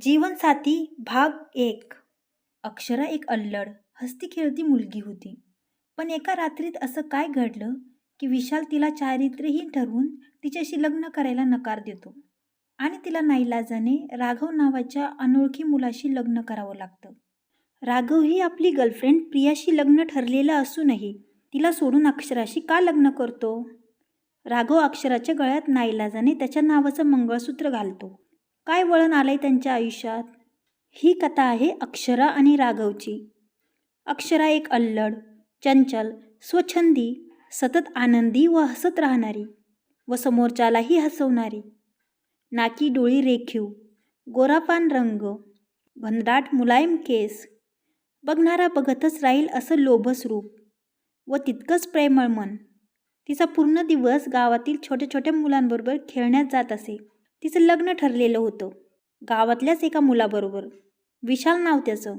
जीवनसाथी भाग एक. अक्षरा एक अल्लड हस्ती खेळती मुलगी होती. पण एका रात्रीत असं काय घडलं की विशाल तिला चारित्र्यहीन ठरवून तिच्याशी लग्न करायला नकार देतो आणि तिला नाईलाजाने राघव नावाच्या अनोळखी मुलाशी लग्न करावं लागतं. राघव ही आपली गर्लफ्रेंड प्रियाशी लग्न ठरलेलं असूनही तिला सोडून अक्षराशी का लग्न करतो? राघव अक्षराच्या गळ्यात नाईलाजाने त्याच्या नावाचं मंगळसूत्र घालतो. काय वळण आलं आहे त्यांच्या आयुष्यात? ही कथा आहे अक्षरा आणि राघवची. अक्षरा एक अल्लड चंचल स्वच्छंदी सतत आनंदी व हसत राहणारी व समोरच्यालाही हसवणारी. नाकी डोळी रेखीव गोरापान रंग घनदाट मुलायम केस. बघणारा बघतच राहील असं लोभस रूप व तितकंच प्रेमळ मन. तिचा पूर्ण दिवस गावातील छोट्या छोट्या मुलांबरोबर खेळण्यात जात असे. तिचं लग्न ठरलेलं होतं. गावातल्याच एका मुलाबरोबर. विशाल नाव त्याचं.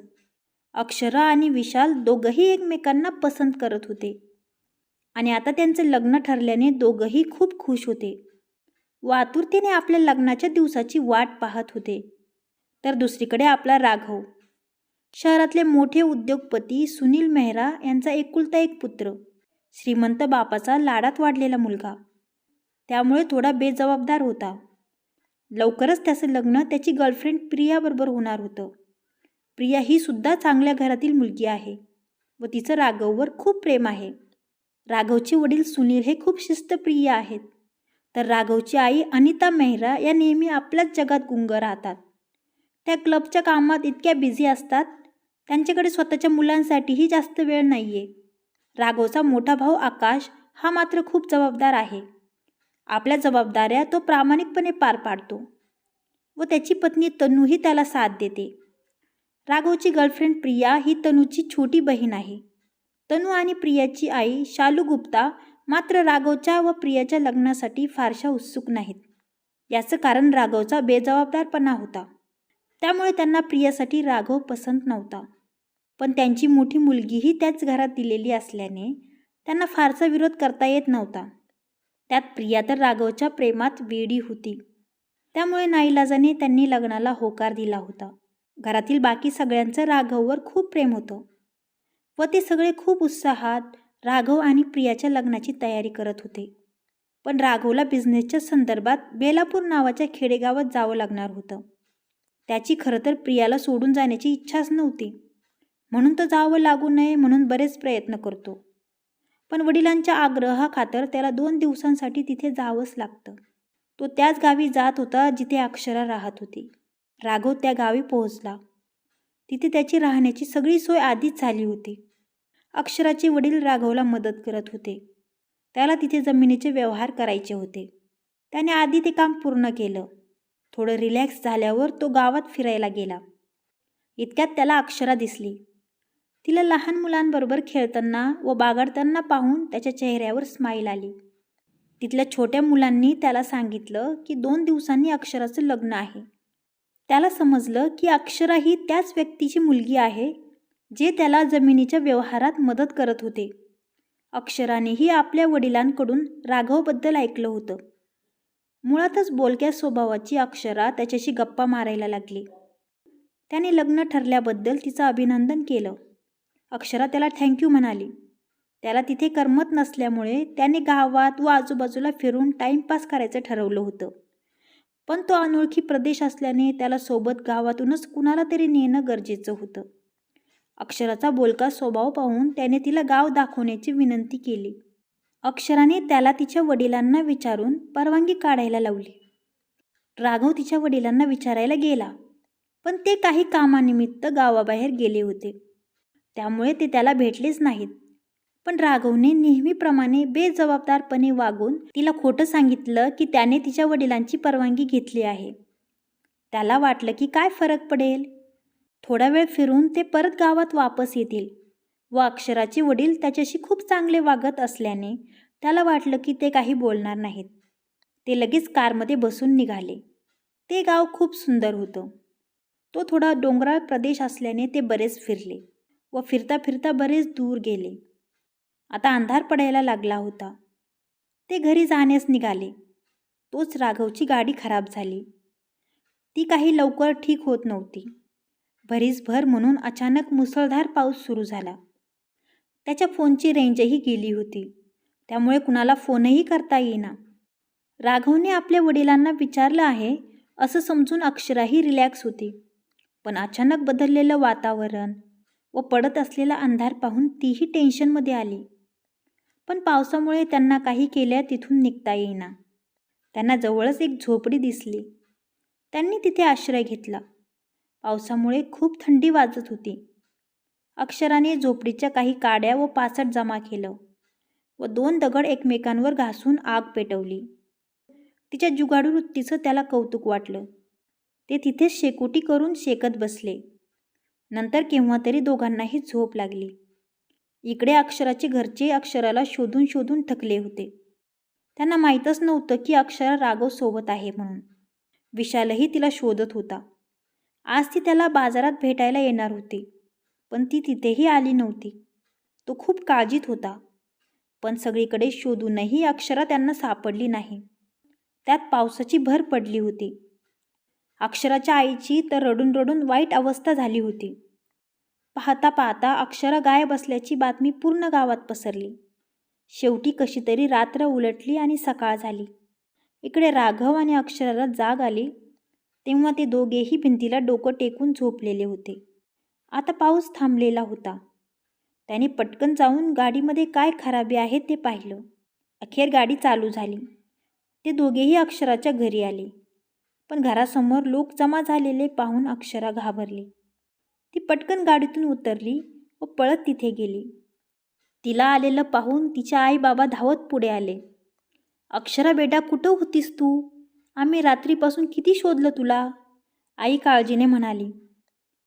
अक्षरा आणि विशाल दोघंही एकमेकांना पसंत करत होते. आणि आता त्यांचं लग्न ठरल्याने दोघंही खूप खुश होते. व आतुरतेने आपल्या लग्नाच्या दिवसाची वाट पाहत होते. तर दुसरीकडे आपला राघव. शहरातले मोठे उद्योगपती सुनील मेहरा यांचा एकुलता एक पुत्र. श्रीमंत बापाचा लाडात वाढलेला मुलगा. त्यामुळे थोडा बेजबाबदार होता. लवकरच त्याचं लग्न त्याची गर्लफ्रेंड प्रियाबरोबर होणार होतं. प्रिया ही सुद्धा चांगल्या घरातील मुलगी आहे व तिचं राघववर खूप प्रेम आहे. राघवचे वडील सुनील हे खूप शिस्तप्रिय आहेत. तर राघवची आई अनिता मेहरा या नेहमी आपल्याच जगात गुंग राहतात. त्या क्लबच्या कामात इतक्या बिझी असतात त्यांच्याकडे स्वतःच्या मुलांसाठीही जास्त वेळ नाही आहे राघवचा मोठा भाऊ आकाश हा मात्र खूप जबाबदार आहे. आपल्या जबाबदाऱ्या तो प्रामाणिकपणे पार पाडतो व त्याची पत्नी तनूही त्याला साथ देते. राघवची गर्लफ्रेंड प्रिया ही तनूची छोटी बहीण आहे. तनू आणि प्रियाची आई शालू गुप्ता मात्र राघवच्या व प्रियाच्या लग्नासाठी फारशा उत्सुक नाहीत. याचं कारण राघवचा बेजबाबदारपणा होता. त्यामुळे त्यांना प्रियासाठी राघव पसंत नव्हता. पण त्यांची मोठी मुलगीही त्याच घरात दिलेली असल्याने त्यांना फारसा विरोध करता येत नव्हता. त्यात प्रिया तर राघवच्या प्रेमात वेडी होती. त्यामुळे नाईलाजाने त्यांनी लग्नाला होकार दिला होता. घरातील बाकी सगळ्यांचं राघववर खूप प्रेम होतं. व ते सगळे खूप उत्साहात राघव आणि प्रियाच्या लग्नाची तयारी करत होते. पण राघवला बिझनेसच्या संदर्भात बेलापूर नावाच्या खेडेगावात जावं लागणार होतं. त्याची खरं तर प्रियाला सोडून जाण्याची इच्छाच नव्हती. म्हणून तर जावं लागू नये म्हणून बरेच प्रयत्न करतो. पण वडिलांच्या आग्रहाखातर त्याला दोन दिवसांसाठी तिथे जावंच लागतं. तो त्याच गावी जात होता जिथे अक्षरा राहत होती. राघव त्या गावी पोहोचला. तिथे त्याची राहण्याची सगळी सोय आधीच झाली होती. अक्षराचे वडील राघवला मदत करत होते. त्याला तिथे जमिनीचे व्यवहार करायचे होते. त्याने आधी ते काम पूर्ण केलं. थोडं रिलॅक्स झाल्यावर तो गावात फिरायला गेला. इतक्यात त्याला अक्षरा दिसली. तिला लहान मुलांबरोबर खेळताना व बागडताना पाहून त्याच्या चेहऱ्यावर स्माईल आली. तिथल्या छोट्या मुलांनी त्याला सांगितलं की दोन दिवसांनी अक्षराचं लग्न आहे. त्याला समजलं की अक्षरा ही त्याच व्यक्तीची मुलगी आहे जे त्याला जमिनीच्या व्यवहारात मदत करत होते. अक्षरानेही आपल्या वडिलांकडून राघवबद्दल ऐकलं होतं. मुळातच बोलक्या स्वभावाची अक्षरा त्याच्याशी गप्पा मारायला लागली. त्याने लग्न ठरल्याबद्दल तिचं अभिनंदन केलं. अक्षरा त्याला थँक्यू म्हणाली. त्याला तिथे करमत नसल्यामुळे त्याने गावात व आजूबाजूला फिरून टाईमपास करायचं ठरवलं होतं. पण तो अनोळखी प्रदेश असल्याने त्याला सोबत गावातूनच कुणाला तरी नेणं गरजेचं होतं. अक्षराचा बोलका स्वभाव पाहून त्याने तिला गाव दाखवण्याची विनंती केली. अक्षराने त्याला तिच्या वडिलांना विचारून परवानगी काढायला लावली. राघव तिच्या वडिलांना विचारायला गेला. पण ते काही कामानिमित्त गावाबाहेर गेले होते. त्यामुळे ते त्याला भेटलेच नाहीत. पण राघवने नेहमीप्रमाणे बेजबाबदारपणे वागून तिला खोटं सांगितलं की त्याने तिच्या वडिलांची परवानगी घेतली आहे. त्याला वाटलं की काय फरक पडेल? थोडा वेळ फिरून ते परत गावात वापस येतील व अक्षराचे वडील त्याच्याशी खूप चांगले वागत असल्याने त्याला वाटलं की ते काही बोलणार नाहीत. ते लगेच कारमध्ये बसून निघाले. ते गाव खूप सुंदर होतं. तो थोडा डोंगराळ प्रदेश असल्याने ते बरेच फिरले. व फिरता फिरता बरेच दूर गेले. आता अंधार पडायला लागला होता. ते घरी जाण्यास निघाले. तोच राघवची गाडी खराब झाली. ती काही लवकर ठीक होत नव्हती. भरीसभर म्हणून अचानक मुसळधार पाऊस सुरू झाला. त्याच्या फोनची रेंजही गेली होती. त्यामुळे कुणाला फोनही करता येईना. राघवने आपल्या वडिलांना विचारलं आहे असं समजून अक्षराही रिलॅक्स होती. पण अचानक बदललेलं वातावरण व पडत असलेला अंधार पाहून तीही टेन्शनमध्ये आली. पण पावसामुळे त्यांना काही केल्या तिथून निघता येईना. त्यांना जवळच एक झोपडी दिसली. त्यांनी तिथे आश्रय घेतला. पावसामुळे खूप थंडी वाजत होती. अक्षराने झोपडीच्या काही काड्या व पासट जमा केलं व दोन दगड एकमेकांवर घासून आग पेटवली. तिच्या जुगाडू वृत्तीचं त्याला कौतुक वाटलं. ते तिथेच शेकोटी करून शेकत बसले. नंतर केव्हा तरी दोघांनाही झोप लागली. इकडे अक्षराचे घरचे अक्षराला शोधून शोधून थकले होते. त्यांना माहीतच नव्हतं की अक्षरा राघव सोबत आहे म्हणून. विशालही तिला शोधत होता. आज ती त्याला बाजारात भेटायला येणार होती पण ती तिथेही आली नव्हती. तो खूप काळजीत होता पण सगळीकडे शोधूनही अक्षरा त्यांना सापडली नाही. त्यात पावसाची भर पडली होती. अक्षराच्या आईची तर रडून रडून वाईट अवस्था झाली होती. पाहता पाहता अक्षरा गायब असल्याची बातमी पूर्ण गावात पसरली. शेवटी कशी तरी रात्र उलटली आणि सकाळ झाली. इकडे राघव आणि अक्षराला जाग आली. तेव्हा ते दोघेही भिंतीला डोकं टेकून झोपलेले होते. आता पाऊस थांबलेला होता. त्याने पटकन जाऊन गाडीमध्ये काय खराबी आहे ते पाहिलं. अखेर गाडी चालू झाली. ते दोघेही अक्षराच्या घरी आले. पण घरासमोर लोक जमा झालेले पाहून अक्षरा घाबरली. ती पटकन गाडीतून उतरली व पळत तिथे गेली. तिला आलेलं पाहून तिच्या आई बाबा धावत पुढे आले. अक्षरा बेटा कुठं होतीस तू? आम्ही रात्रीपासून किती शोधलं तुला? आई काळजीने म्हणाली.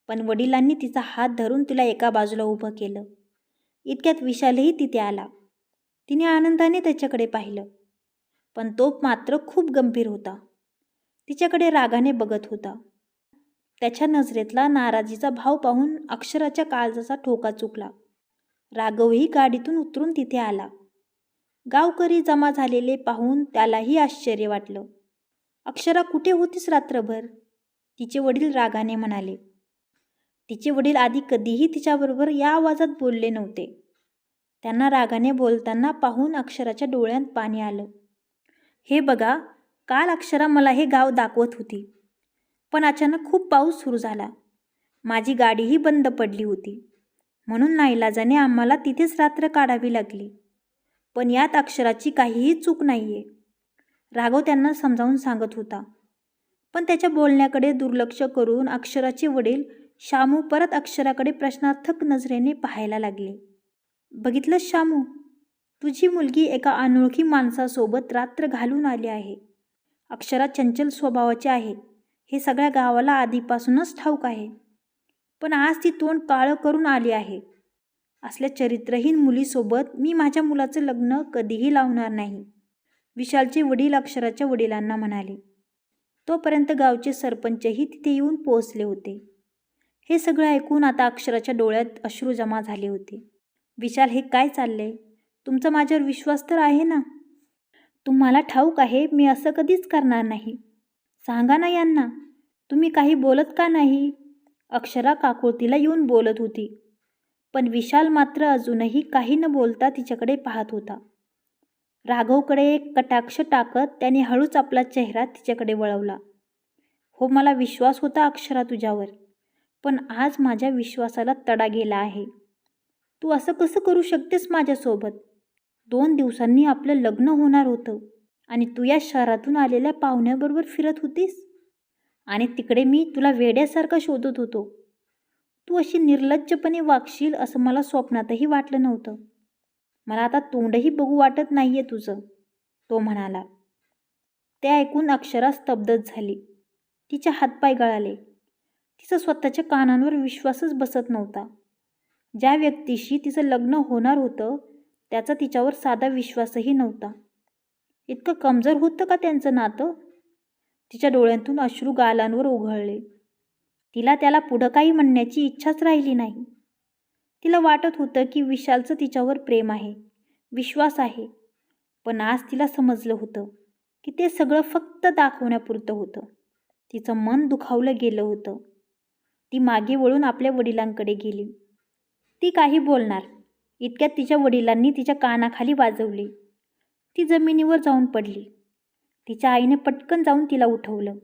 पण वडिलांनी तिचा हात धरून तिला एका बाजूला उभं केलं. इतक्यात विशालही तिथे आला. तिने आनंदाने त्याच्याकडे पाहिलं. पण तो मात्र खूप गंभीर होता. तिच्याकडे रागाने बघत होता. त्याच्या नजरेतला नाराजीचा भाव पाहून अक्षराच्या काळजाचा ठोका चुकला. राघवही गाडीतून उतरून तिथे आला. गावकरी जमा झालेले पाहून त्यालाही आश्चर्य वाटलं. अक्षरा कुठे होतीस रात्रभर? तिचे वडील रागाने म्हणाले. तिचे वडील आधी कधीही तिच्याबरोबर या आवाजात बोलले नव्हते. त्यांना रागाने बोलताना पाहून अक्षराच्या डोळ्यात पाणी आलं. हे बघा काल अक्षरा मला हे गाव दाखवत होती. पण अचानक खूप पाऊस सुरू झाला. माझी गाडीही बंद पडली होती. म्हणून नाईलाजाने आम्हाला तिथेच रात्र काढावी लागली. पण यात अक्षराची काहीही चूक नाही आहे राघव त्यांना समजावून सांगत होता. पण त्याच्या बोलण्याकडे दुर्लक्ष करून अक्षराचे वडील शामू परत अक्षराकडे प्रश्नार्थक नजरेने पाहायला लागले. बघितलं शामू तुझी मुलगी एका अनोळखी माणसासोबत रात्र घालून आली आहे. अक्षरा चंचल स्वभावाची आहे. हे सगळ्या गावाला आधीपासूनच ठाऊक आहे. पण आज ती तोंड काळं करून आली आहे. असल्या चरित्रहीन मुलीसोबत मी माझ्या मुलाचं लग्न कधीही लावणार नाही. विशालचे वडील अक्षराच्या वडिलांना म्हणाले. तोपर्यंत गावचे सरपंचही तिथे येऊन पोहोचले होते. हे सगळं ऐकून आता अक्षराच्या डोळ्यात अश्रू जमा झाले होते. विशाल हे काय चाललंय? तुमचा माझ्यावर विश्वास तर आहे ना? तुम्हाला ठाऊक आहे मी असं कधीच करणार नाही. सांगा ना यांना तुम्ही काही बोलत का नाही? अक्षरा काकुळतीला येऊन बोलत होती. पण विशाल मात्र अजूनही काही न बोलता तिच्याकडे पाहत होता. राघवकडे एक कटाक्ष टाकत त्याने हळूच आपला चेहरा तिच्याकडे वळवला. हो मला विश्वास होता अक्षरा तुझ्यावर पण आज माझ्या विश्वासाला तडा गेला आहे. तू असं कसं करू शकतेस माझ्यासोबत? दोन दिवसांनी आपलं लग्न होणार होतं. आणि तू या शहरातून आलेल्या पाहुण्याबरोबर फिरत होतीस? आणि तिकडे मी तुला वेड्यासारखा शोधत होतो. तू अशी निर्लज्जपणे वागशील असं मला स्वप्नातही वाटलं नव्हतं. मला आता तोंडही बघू वाटत नाही आहे तुझं तो म्हणाला. ते ऐकून अक्षरा स्तब्धच झाली. तिचे हातपाय गळाले. तिचा स्वतःच्या कानांवर विश्वासच बसत नव्हता. ज्या व्यक्तीशी तिचं लग्न होणार होतं त्याचा तिच्यावर साधा विश्वासही नव्हता. इतकं कमजोर होतं का त्यांचं नातं? तिच्या डोळ्यांतून अश्रू गालांवर उघळले तिला त्याला पुढं काही म्हणण्याची इच्छाच राहिली नाही. तिला वाटत होतं की विशालचं तिच्यावर प्रेम आहे विश्वास आहे. पण आज तिला समजलं होतं की ते सगळं फक्त दाखवण्यापुरतं होतं. तिचं मन दुखावलं गेलं होतं. ती मागे वळून आपल्या वडिलांकडे गेली. ती काही बोलणार इतक्यात तिच्या वडिलांनी तिच्या कानाखाली वाजवली. ती जमिनीवर जाऊन पडली. तिच्या आईने पटकन जाऊन तिला उठवलं.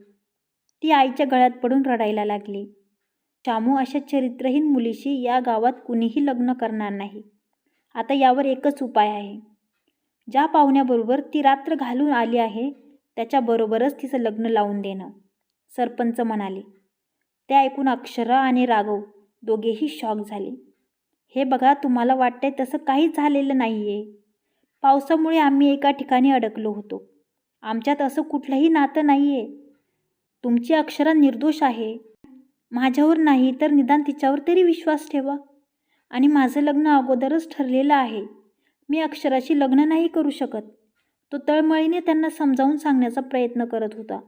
ती आईच्या गळ्यात पडून रडायला लागली. शामू अशा चरित्रहीन मुलीशी या गावात कुणीही लग्न करणार नाही. आता यावर एकच उपाय आहे. ज्या पाहुण्याबरोबर ती रात्र घालून आली आहे त्याच्याबरोबरच तिचं लग्न लावून देणं. सरपंच म्हणाले ते ऐकून अक्षरा आणि राघव दोघेही शॉक झाले. हे बघा तुम्हाला वाटतंय तसं काहीच झालेलं नाही आहे पावसामुळे आम्ही एका ठिकाणी अडकलो होतो. आमच्यात असं कुठलंही नातं नाही आहे तुमची अक्षरा निर्दोष आहे. माझ्यावर नाही तर निदान तिच्यावर तरी विश्वास ठेवा. आणि माझं लग्न अगोदरच ठरलेलं आहे. मी अक्षराशी लग्न नाही करू शकत. तो तळमळीने त्यांना समजावून सांगण्याचा प्रयत्न करत होता.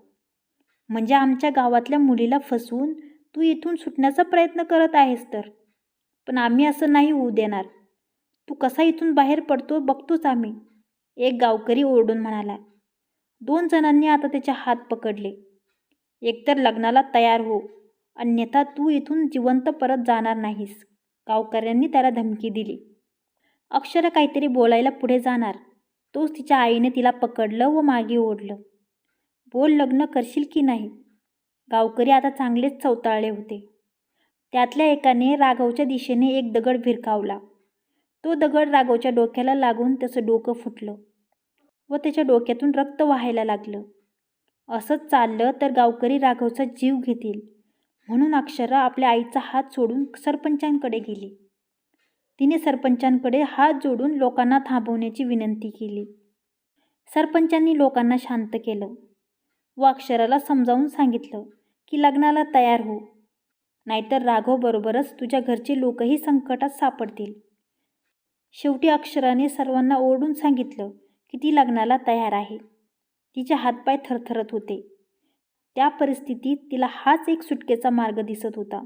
म्हणजे आमच्या गावातल्या मुलीला फसवून तू इथून सुटण्याचा प्रयत्न करत आहेस तर? पण आम्ही असं नाही होऊ देणार. तू कसा इथून बाहेर पडतो बघतोच आम्ही. एक गावकरी ओरडून म्हणाला दोन जणांनी आता त्याचे हात पकडले. एकतर लग्नाला तयार हो अन्यथा तू इथून जिवंत परत जाणार नाहीस. गावकऱ्यांनी त्याला धमकी दिली. अक्षरं काहीतरी बोलायला पुढे जाणार. तोच तिच्या आईने तिला पकडलं व मागे ओढलं. बोल लग्न करशील की नाही? गावकरी आता चांगलेच चवताळले होते. त्यातल्या एकाने राघवच्या दिशेने एक दगड भिरकावला. तो दगड राघवच्या डोक्याला लागून त्याचं डोकं फुटलं व त्याच्या डोक्यातून रक्त व्हायला लागलं. असंच चाललं तर गावकरी राघवचा जीव घेतील. म्हणून अक्षरा आपल्या आईचा हात सोडून सरपंचांकडे गेली. तिने सरपंचांकडे हात जोडून लोकांना थांबवण्याची विनंती केली. सरपंचांनी लोकांना शांत केलं व अक्षराला समजावून सांगितलं की लग्नाला तयार हो. नाहीतर राघवबरोबरच तुझ्या घरचे लोकही संकटात सापडतील. शेवटी अक्षराने सर्वांना ओरडून सांगितलं की ती लग्नाला तयार आहे. तिचे हातपाय थरथरत होते. त्या परिस्थितीत तिला हाच एक सुटकेचा मार्ग दिसत होता.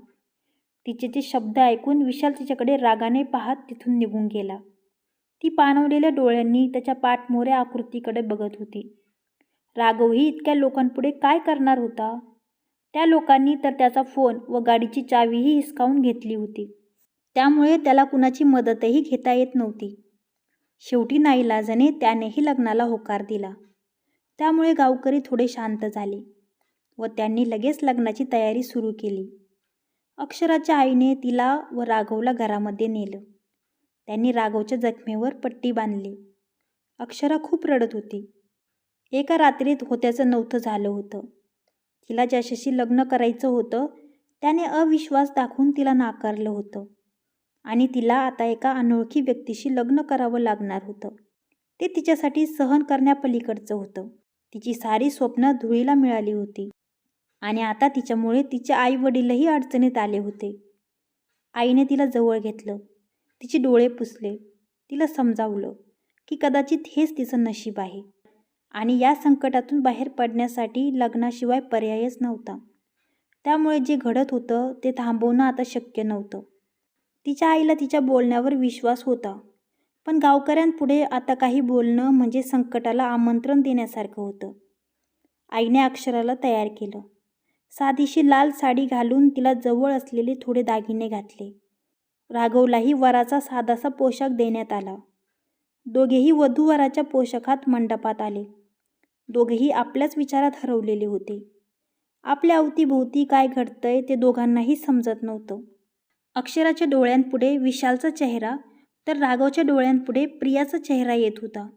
तिचे ते शब्द ऐकून विशाल तिच्याकडे रागाने पाहत तिथून निघून गेला. ती पाणवलेल्या डोळ्यांनी त्याच्या पाठमोऱ्या आकृतीकडे बघत होती. राघवही इतक्या लोकांपुढे काय करणार होता? त्या लोकांनी तर त्याचा फोन व गाडीची चावीही हिसकावून घेतली होती. त्यामुळे त्याला कुणाची मदतही घेता येत नव्हती. शेवटी नाईलाजाने त्यानेही लग्नाला होकार दिला. त्यामुळे गावकरी थोडे शांत झाले व त्यांनी लगेच लग्नाची तयारी सुरू केली. अक्षराच्या आईने तिला व राघवला घरामध्ये नेलं. त्यांनी राघवच्या जखमेवर पट्टी बांधली. अक्षरा खूप रडत होती. एका रात्रीत होत्याचं नव्हतं झालं होतं. तिला ज्याच्याशी लग्न करायचं होतं त्याने अविश्वास दाखवून तिला नाकारलं होतं. आणि तिला आता एका अनोळखी व्यक्तीशी लग्न करावं लागणार होतं. ते तिच्यासाठी सहन करण्यापलीकडचं होतं. तिची सारी स्वप्न धुळीला मिळाली होती. आणि आता तिच्यामुळे तिचे आई वडीलही अडचणीत आले होते. आईने तिला जवळ घेतलं. तिचे डोळे पुसले. तिला समजावलं की कदाचित हेच तिचं नशीब आहे. आणि या संकटातून बाहेर पडण्यासाठी लग्नाशिवाय पर्यायच नव्हता. त्यामुळे जे घडत होतं ते थांबवणं आता शक्य नव्हतं. तिच्या आईला तिच्या बोलण्यावर विश्वास होता. पण गावकऱ्यांपुढे आता काही बोलणं म्हणजे संकटाला आमंत्रण देण्यासारखं होतं. आईने अक्षराला तयार केलं. साधीशी लाल साडी घालून तिला जवळ असलेले थोडे दागिने घातले. राघवलाही वराचा साधासा पोशाख देण्यात आला. दोघेही वधूवराच्या पोशाखात मंडपात आले. दोघेही आपल्याच विचारात हरवलेले होते. आपल्या अवतीभोवती काय घडतंय ते दोघांनाही समजत नव्हतं. अक्षराच्या डोळ्यांपुढे विशालचा चेहरा तर राघवच्या डोळ्यांपुढे प्रियाचा चेहरा येत होता.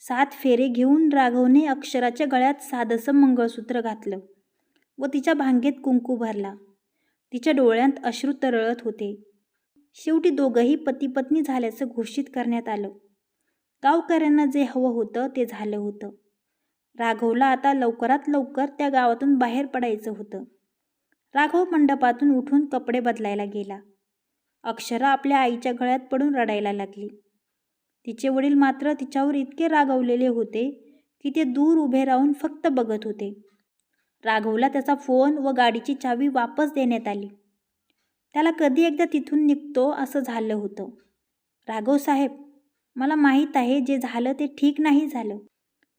सात फेरे घेऊन राघवने अक्षराच्या गळ्यात साधंसं मंगळसूत्र घातलं व तिच्या भांगेत कुंकू भरला. तिच्या डोळ्यांत अश्रू तरळत होते. शेवटी दोघंही पतीपत्नी झाल्याचं घोषित करण्यात आलं. गावकऱ्यांना जे हवं होतं ते झालं होतं. राघवला आता लवकरात लवकर त्या गावातून बाहेर पडायचं होतं. राघव मंडपातून उठून कपडे बदलायला गेला. अक्षरा आपल्या आईच्या गळ्यात पडून रडायला लागली. तिचे वडील मात्र तिच्यावर इतके रागवलेले होते की ते दूर उभे राहून फक्त बघत होते. राघवला त्याचा फोन व गाडीची चावी वापस देण्यात आली. त्याला कधी एकदा तिथून निघतो असं झालं होतं. राघव साहेब मला माहीत आहे जे झालं ते ठीक नाही झालं.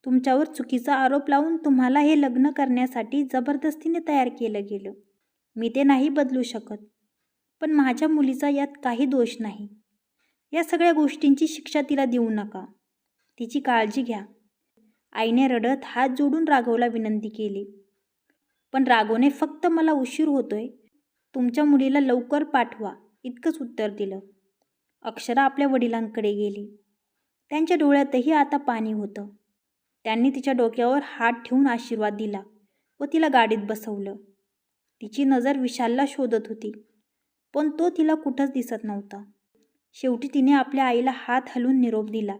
तुमच्यावर चुकीचा आरोप लावून तुम्हाला हे लग्न करण्यासाठी जबरदस्तीने तयार केलं गेलं. मी ते नाही बदलू शकत. पण माझ्या मुलीचा यात काही दोष नाही. या सगळ्या गोष्टींची शिक्षा तिला देऊ नका. तिची काळजी घ्या. आईने रडत हात जोडून राघवला विनंती केली. पण राघवने फक्त मला उशीर होतोय. तुमच्या मुलीला लवकर पाठवा इतकंच उत्तर दिलं. अक्षरा आपल्या वडिलांकडे गेली. त्यांच्या डोळ्यातही आता पाणी होतं. त्यांनी तिच्या डोक्यावर हात ठेवून आशीर्वाद दिला व तिला गाडीत बसवलं. तिची नजर विशालला शोधत होती पण तो तिला कुठंच दिसत नव्हता. शेवटी तिने आपल्या आईला हात हलवून निरोप दिला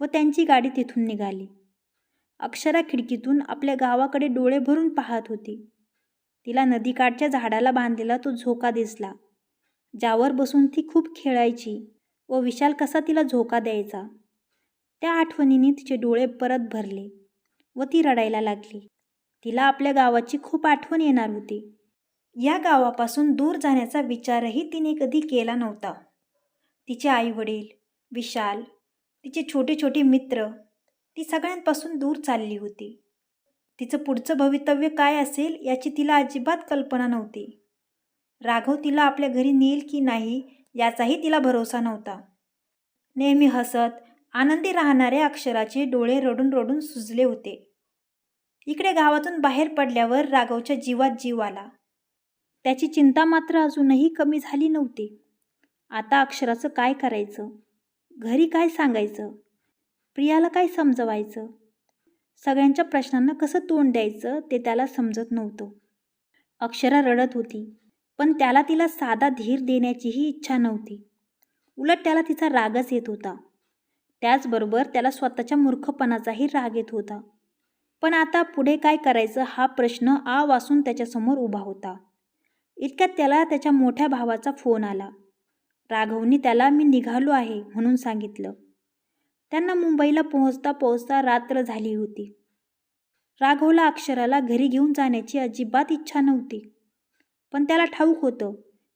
व त्यांची गाडी तिथून निघाली. अक्षरा खिडकीतून आपल्या गावाकडे डोळे भरून पाहत होती. तिला नदीकाठच्या झाडाला बांधलेला तो झोका दिसला ज्यावर बसून ती खूप खेळायची व विशाल कसा तिला झोका द्यायचा. त्या आठवणीने तिचे डोळे परत भरले व ती रडायला लागली. तिला आपल्या गावाची खूप आठवण येणार होती. या गावापासून दूर जाण्याचा विचारही तिने कधी केला नव्हता. तिचे आईवडील विशाल तिचे छोटे छोटे मित्र ती सगळ्यांपासून दूर चालली होती. तिचं पुढचं भवितव्य काय असेल याची तिला अजिबात कल्पना नव्हती. राघव तिला आपल्या घरी नेईल की नाही याचाही तिला भरोसा नव्हता. नेहमी हसत आनंदी राहणाऱ्या अक्षराचे डोळे रडून रडून सुजले होते. इकडे गावातून बाहेर पडल्यावर राघवच्या जीवात जीव आला. त्याची चिंता मात्र अजूनही कमी झाली नव्हती. आता अक्षराचं काय करायचं? घरी काय सांगायचं? प्रियाला काय समजवायचं? सगळ्यांच्या प्रश्नांना कसं तोंड द्यायचं ते त्याला समजत नव्हतं. अक्षरा रडत होती पण त्याला तिला साधा धीर देण्याचीही इच्छा नव्हती. उलट त्याला तिचा रागच येत होता. त्याचबरोबर त्याला स्वतःच्या मूर्खपणाचाही राग येत होता. पण आता पुढे काय करायचं हा प्रश्न आ वासून त्याच्यासमोर उभा होता. इतक्यात त्याला त्याच्या मोठ्या भावाचा फोन आला. राघवनी त्याला मी निघालो आहे म्हणून सांगितलं. त्यांना मुंबईला पोहोचता पोहोचता रात्र झाली होती. राघवला अक्षराला घरी घेऊन जाण्याची अजिबात इच्छा नव्हती. पण त्याला ठाऊक होतं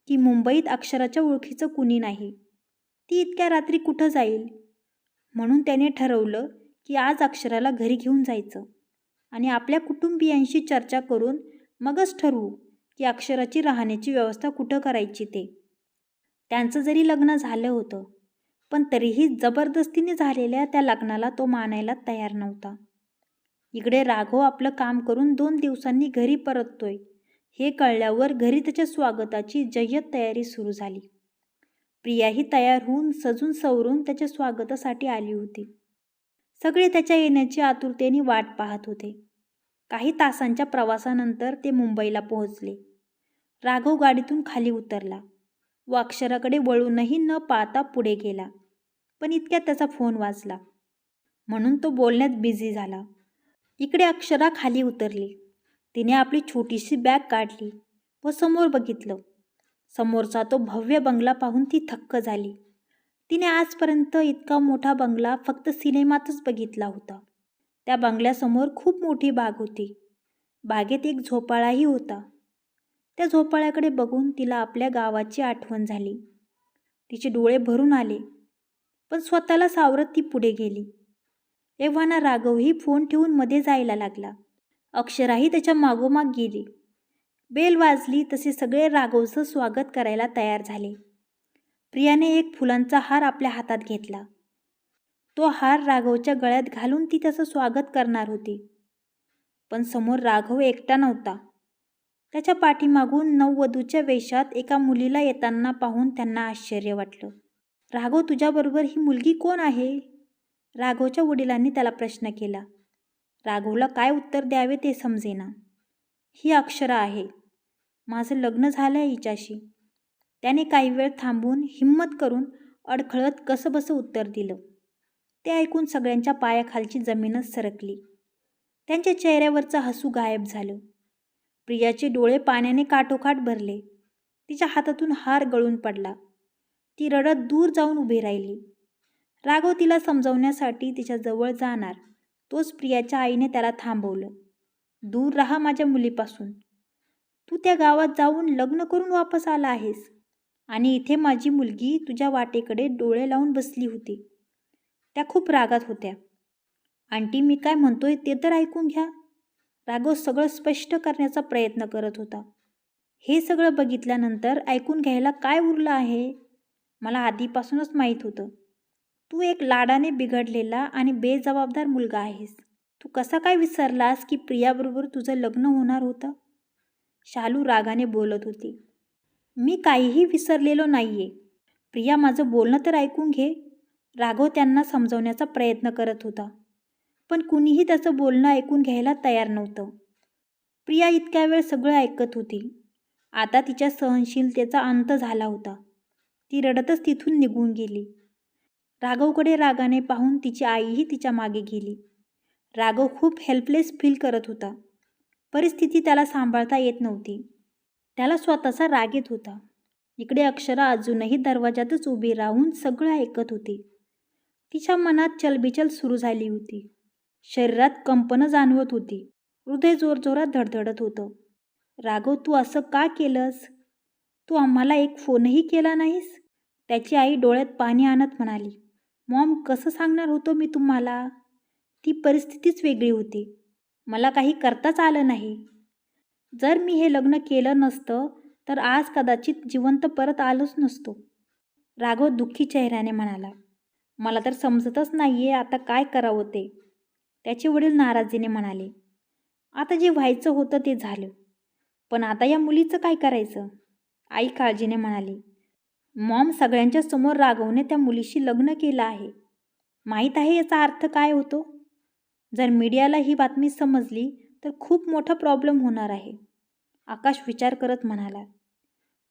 की मुंबईत अक्षराच्या ओळखीचं कुणी नाही. ती इतक्या रात्री कुठं जाईल? म्हणून त्याने ठरवलं की आज अक्षराला घरी घेऊन जायचं. आणि आपल्या कुटुंबियांशी चर्चा करून मगच ठरवू की अक्षराची राहण्याची व्यवस्था कुठं करायची ते. त्यांचं जरी लग्न झालं होतं पण तरीही जबरदस्तीने झालेल्या त्या लग्नाला तो मानायला तयार नव्हता. इकडे राघव आपलं काम करून दोन दिवसांनी घरी परततोय हे कळल्यावर घरी त्याच्या स्वागताची जय्यत तयारी सुरू झाली. प्रियाही तयार होऊन सजून सवरून त्याच्या स्वागतासाठी आली होती. सगळे त्याच्या येण्याची आतुरतेने वाट पाहत होते. काही तासांच्या प्रवासानंतर ते मुंबईला पोहोचले. राघव गाडीतून खाली उतरला. व अक्षराकडे वळूनही न पाहता पुढे गेला पण इतक्यात त्याचा फोन वाजला. म्हणून तो बोलण्यात बिझी झाला. इकडे अक्षरा खाली उतरली. तिने आपली छोटीशी बॅग काढली व समोर बघितलं. समोरचा तो भव्य बंगला पाहून ती थक्क झाली. तिने आजपर्यंत इतका मोठा बंगला फक्त सिनेमातच बघितला होता. त्या बंगल्यासमोर खूप मोठी बाग होती. बागेत एक झोपाळाही होता. त्या झोपाळ्याकडे बघून तिला आपल्या गावाची आठवण झाली. तिचे डोळे भरून आले. पण स्वतःला सावरत ती पुढे गेली. एव्हाना राघवही फोन ठेवून मध्ये जायला लागला. अक्षराही त्याच्या मागोमाग गेली. बेल वाजली तसे सगळे राघवचं स्वागत करायला तयार झाले. प्रियाने एक फुलांचा हार आपल्या हातात घेतला. तो हार राघवच्या गळ्यात घालून ती त्याचं स्वागत करणार होती. पण समोर राघव एकटा नव्हता. त्याच्या पाठीमागून नववधूच्या वेशात एका मुलीला येताना पाहून त्यांना आश्चर्य वाटलं. राघव तुझ्याबरोबर ही मुलगी कोण आहे? राघवच्या वडिलांनी त्याला प्रश्न केला. राघवला काय उत्तर द्यावे ते समजेना. ही अक्षरा आहे. माझं लग्न झालं आहे हिच्याशी. त्याने काही वेळ थांबून हिंमत करून अडखळत कसंबसं उत्तर दिलं. ते ऐकून सगळ्यांच्या पायाखालची जमीनच सरकली. त्यांच्या चेहऱ्यावरचं हसू गायब झालं. प्रियाचे डोळे पाण्याने काठोकाठ भरले. तिच्या हातातून हार गळून पडला. ती रडत दूर जाऊन उभी राहिली. राघव तिला समजवण्यासाठी तिच्या जवळ जाणार तोच प्रियाच्या आईने त्याला थांबवलं. दूर राहा माझ्या मुलीपासून. तू त्या गावात जाऊन लग्न करून वापस आला आहेस. आणि इथे माझी मुलगी तुझ्या वाटेकडे डोळे लावून बसली होती. त्या खूप रागात होत्या. आंटी मी काय म्हणतोय ते तर ऐकून घ्या. राघव सगळं स्पष्ट करण्याचा प्रयत्न करत होता. हे सगळं बघितल्यानंतर ऐकून घ्यायला काय उरलं आहे? मला आधीपासूनच माहीत होतं. तू एक लाडाने बिघडलेला आणि बेजबाबदार मुलगा आहेस. तू कसा काय विसरलास की प्रियाबरोबर तुझं लग्न होणार होतं? शालू रागाने बोलत होती. मी काहीही विसरलेलो नाही आहे प्रिया माझं बोलणं तर ऐकून घे. राघव त्यांना समजवण्याचा प्रयत्न करत होता. पण कुणीही त्याचं बोलणं ऐकून घ्यायला तयार नव्हतं. प्रिया इतक्या वेळ सगळं ऐकत होती. आता तिच्या सहनशीलतेचा अंत झाला होता. ती रडतच तिथून निघून गेली. राघवकडे रागाने पाहून तिची आईही तिच्यामागे गेली. राघव खूप हेल्पलेस फील करत होता. परिस्थिती त्याला सांभाळता येत नव्हती. त्याला स्वतःचा राग येत होता. इकडे अक्षरा अजूनही दरवाजातच उभी राहून सगळं ऐकत होती. तिच्या मनात चलबिचल सुरू झाली होती. शरीरात कंपनं जाणवत होती. हृदय जोरजोरात धडधडत होतं. राघव तू असं का केलंस? तू आम्हाला एक फोनही केला नाहीस? त्याची आई डोळ्यात पाणी आणत म्हणाली. मॉम कसं सांगणार होतो मी तुम्हाला? ती परिस्थितीच वेगळी होती. मला काही करताच आलं नाही. जर मी हे लग्न केलं नसतं तर आज कदाचित जिवंत परत आलोच नसतो. राघव दुःखी चेहऱ्याने म्हणाला मला तर समजतच नाही आहे आता काय करावं ते. त्याचे वडील नाराजीने म्हणाले आता जे व्हायचं होतं ते झालं. पण आता या मुलीचं काय करायचं? आई काळजीने म्हणाली मॉम सगळ्यांच्या समोर राघवने त्या मुलीशी लग्न केलं आहे. माहीत आहे याचा अर्थ काय होतो? जर मीडियाला ही बातमी समजली तर खूप मोठा प्रॉब्लेम होणार आहे. आकाश विचार करत म्हणाला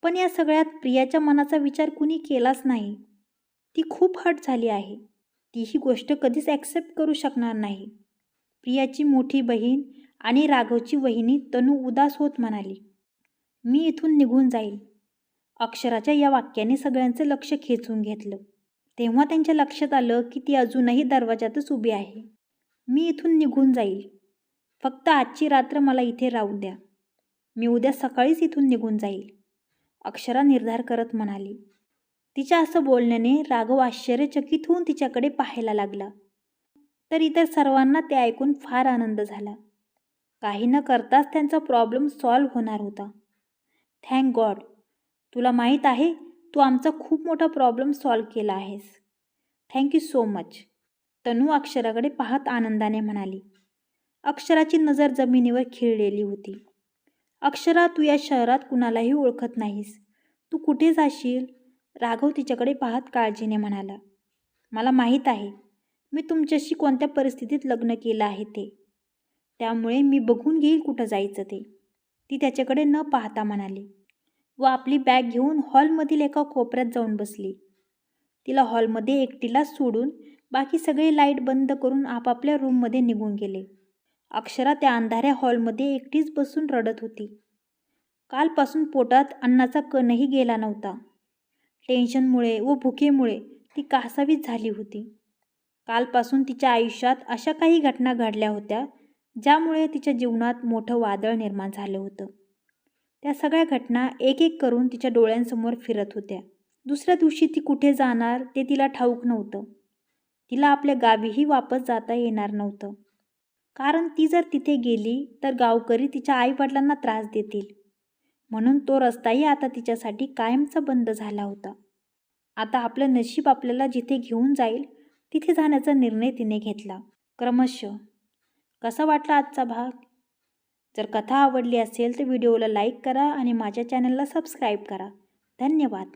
पण या सगळ्यात प्रियाच्या मनाचा विचार कुणी केलाच नाही. ती खूप हट झाली आहे. ती ही गोष्ट कधीच ॲक्सेप्ट करू शकणार नाही. प्रियाची मोठी बहीण आणि राघवची वहिनी तनू उदास होत म्हणाली मी इथून निघून जाईल. अक्षराच्या या वाक्याने सगळ्यांचं लक्ष खेचून घेतलं. तेव्हा त्यांच्या लक्षात आलं की ती अजूनही दरवाजातच उभी आहे. मी इथून निघून जाईल. फक्त आजची रात्र मला इथे राहू द्या. मी उद्या सकाळीच इथून निघून जाईल. अक्षरा निर्धार करत म्हणाली. तिच्या असं बोलण्याने राघव आश्चर्यचकित होऊन तिच्याकडे पाहायला लागला. तर इतर सर्वांना ते ऐकून फार आनंद झाला. काही न करताच त्यांचा प्रॉब्लेम सॉल्व्ह होणार होता. थँक गॉड तुला माहीत आहे तू आमचा खूप मोठा प्रॉब्लेम सॉल्व्ह केला आहेस. Thank you so much Tanu अक्षराकडे पाहत आनंदाने म्हणाली अक्षराची नजर जमिनीवर खिळलेली होती. अक्षरा तू या शहरात कुणालाही ओळखत नाहीस. तू कुठे जाशील? राघव तिच्याकडे पाहत काळजीने म्हणाला मला माहीत आहे. मी तुमच्याशी कोणत्या परिस्थितीत लग्न केलं आहे ते. त्यामुळे मी बघून घेईल कुठं जायचं ते. ती त्याच्याकडे न पाहता म्हणाली व आपली बॅग घेऊन हॉलमधील एका कोपऱ्यात जाऊन बसली. तिला हॉलमध्ये एकटीला सोडून बाकी सगळे लाइट बंद करून आपापल्या रूममध्ये निघून गेले. अक्षरा त्या अंधाऱ्या हॉलमध्ये एकटीच बसून रडत होती. कालपासून पोटात अन्नाचा कणही गेला नव्हता. टेन्शनमुळे व भुकेमुळे ती कासावीच झाली होती. कालपासून तिच्या आयुष्यात अशा काही घटना घडल्या होत्या ज्यामुळे तिच्या जीवनात मोठं वादळ निर्माण झालं होतं. त्या सगळ्या घटना एक एक करून तिच्या डोळ्यांसमोर फिरत होत्या. दुसऱ्या दिवशी ती कुठे जाणार ते तिला ठाऊक नव्हतं. तिला आपल्या गावीही वापस जाता येणार नव्हतं. कारण ती जर तिथे गेली तर गावकरी तिच्या आईवडिलांना त्रास देतील. म्हणून तो रस्ताही आता तिच्यासाठी कायमचा बंद झाला होता. आता आपलं नशीब आपल्याला जिथे घेऊन जाईल तिथे जाण्याचा निर्णय तिने घेतला. क्रमशः कसा वाटला आजचा भाग? जर कथा आवडली असेल तर व्हिडिओला लाईक करा आणि माझ्या चॅनलला सबस्क्राईब करा. धन्यवाद.